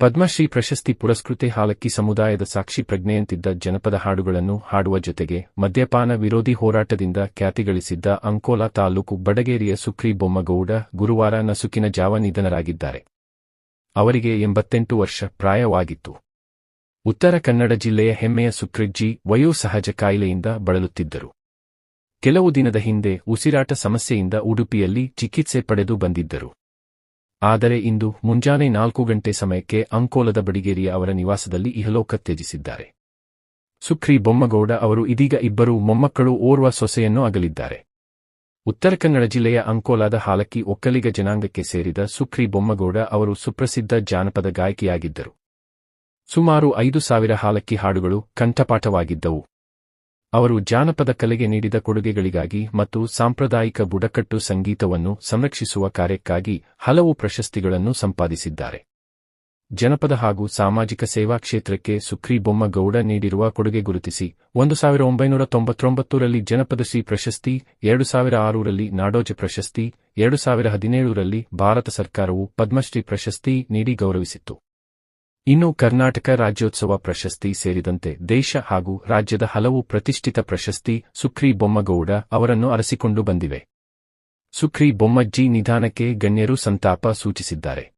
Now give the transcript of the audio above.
ಪದ್ಮಶ್ರೀ ಪ್ರಶಸ್ತಿ ಪುರಸ್ಕೃತೆ ಹಾಲಕ್ಕಿ ಸಮುದಾಯದ ಸಾಕ್ಷಿ ಪ್ರಜ್ಞೆಯಂತಿದ್ದ ಜನಪದ ಹಾಡುಗಳನ್ನು ಹಾಡುವ ಜೊತೆಗೆ ಮದ್ಯಪಾನ ವಿರೋಧಿ ಹೋರಾಟದಿಂದ ಖ್ಯಾತಿಗಳಿಸಿದ್ದ ಅಂಕೋಲಾ ತಾಲೂಕು ಬಡಗೇರಿಯ ಸುಕ್ರಿ ಬೊಮ್ಮಗೌಡ ಗುರುವಾರ ನಸುಕಿನ ಜಾವ ನಿಧನರಾಗಿದ್ದಾರೆ. ಅವರಿಗೆ ಎಂಬತ್ತೆಂಟು ವರ್ಷ ಪ್ರಾಯವಾಗಿತ್ತು. ಉತ್ತರ ಕನ್ನಡ ಜಿಲ್ಲೆಯ ಹೆಮ್ಮೆಯ ಸುಕ್ರಿಜ್ಜಿ ವಯೋಸಹಜ ಕಾಯಿಲೆಯಿಂದ ಬಳಲುತ್ತಿದ್ದರು. ಕೆಲವು ದಿನದ ಹಿಂದೆ ಉಸಿರಾಟ ಸಮಸ್ಯೆಯಿಂದ ಉಡುಪಿಯಲ್ಲಿ ಚಿಕಿತ್ಸೆ ಪಡೆದು ಬಂದಿದ್ದರು. ಆದರೆ ಇಂದು ಮುಂಜಾನೆ ನಾಲ್ಕು ಗಂಟೆ ಸಮಯಕ್ಕೆ ಅಂಕೋಲದ ಬಡಿಗೇರಿಯ ಅವರ ನಿವಾಸದಲ್ಲಿ ಇಹಲೋಕ ತ್ಯಜಿಸಿದ್ದಾರೆ. ಸುಖ್ರಿ ಬೊಮ್ಮಗೌಡ ಅವರು ಇದೀಗ ಇಬ್ಬರು ಮೊಮ್ಮಕ್ಕಳು ಓರ್ವ ಸೊಸೆಯನ್ನು ಅಗಲಿದ್ದಾರೆ. ಉತ್ತರ ಕನ್ನಡ ಜಿಲ್ಲೆಯ ಅಂಕೋಲಾದ ಹಾಲಕ್ಕಿ ಒಕ್ಕಲಿಗ ಜನಾಂಗಕ್ಕೆ ಸೇರಿದ ಸುಖ್ರಿ ಬೊಮ್ಮಗೌಡ ಅವರು ಸುಪ್ರಸಿದ್ಧ ಜಾನಪದ ಗಾಯಕಿಯಾಗಿದ್ದರು. ಸುಮಾರು ಐದು ಸಾವಿರ ಹಾಲಕ್ಕಿ ಹಾಡುಗಳು ಕಂಠಪಾಠವಾಗಿದ್ದವು. ಅವರು ಜಾನಪದ ಕಲೆಗೆ ನೀಡಿದ ಕೊಡುಗೆಗಳಿಗಾಗಿ ಮತ್ತು ಸಾಂಪ್ರದಾಯಿಕ ಬುಡಕಟ್ಟು ಸಂಗೀತವನ್ನು ಸಂರಕ್ಷಿಸುವ ಕಾರ್ಯಕ್ಕಾಗಿ ಹಲವು ಪ್ರಶಸ್ತಿಗಳನ್ನು ಸಂಪಾದಿಸಿದ್ದಾರೆ. ಜನಪದ ಹಾಗೂ ಸಾಮಾಜಿಕ ಸೇವಾ ಕ್ಷೇತ್ರಕ್ಕೆ ಸುಖ್ರಿ ಬೊಮ್ಮಗೌಡ ನೀಡಿರುವ ಕೊಡುಗೆ ಗುರುತಿಸಿ, ಒಂದು ಸಾವಿರ ಒಂಬೈನೂರ ತೊಂಬತ್ತೊಂಬತ್ತರಲ್ಲಿ ಜನಪದ ಶ್ರೀ ಪ್ರಶಸ್ತಿ, ಎರಡು ಸಾವಿರ ಆರರಲ್ಲಿ ನಾಡೋಜ ಪ್ರಶಸ್ತಿ, ಎರಡು ಸಾವಿರ ಹದಿನೇಳರಲ್ಲಿ ಭಾರತ ಸರ್ಕಾರವು ಪದ್ಮಶ್ರೀ ಪ್ರಶಸ್ತಿ ನೀಡಿ ಗೌರವಿಸಿತ್ತು. ಇನ್ನು ಕರ್ನಾಟಕ ರಾಜ್ಯೋತ್ಸವ ಪ್ರಶಸ್ತಿ ಸೇರಿದಂತೆ ದೇಶ ಹಾಗೂ ರಾಜ್ಯದ ಹಲವು ಪ್ರತಿಷ್ಠಿತ ಪ್ರಶಸ್ತಿ ಸುಖ್ರಿ ಬೊಮ್ಮಗೌಡ ಅವರನ್ನು ಅರಸಿಕೊಂಡು ಬಂದಿವೆ. ಸುಖ್ರಿ ಬೊಮ್ಮಜ್ಜಿ ನಿಧಾನಕ್ಕೆ ಗಣ್ಯರು ಸಂತಾಪ ಸೂಚಿಸಿದ್ದಾರೆ.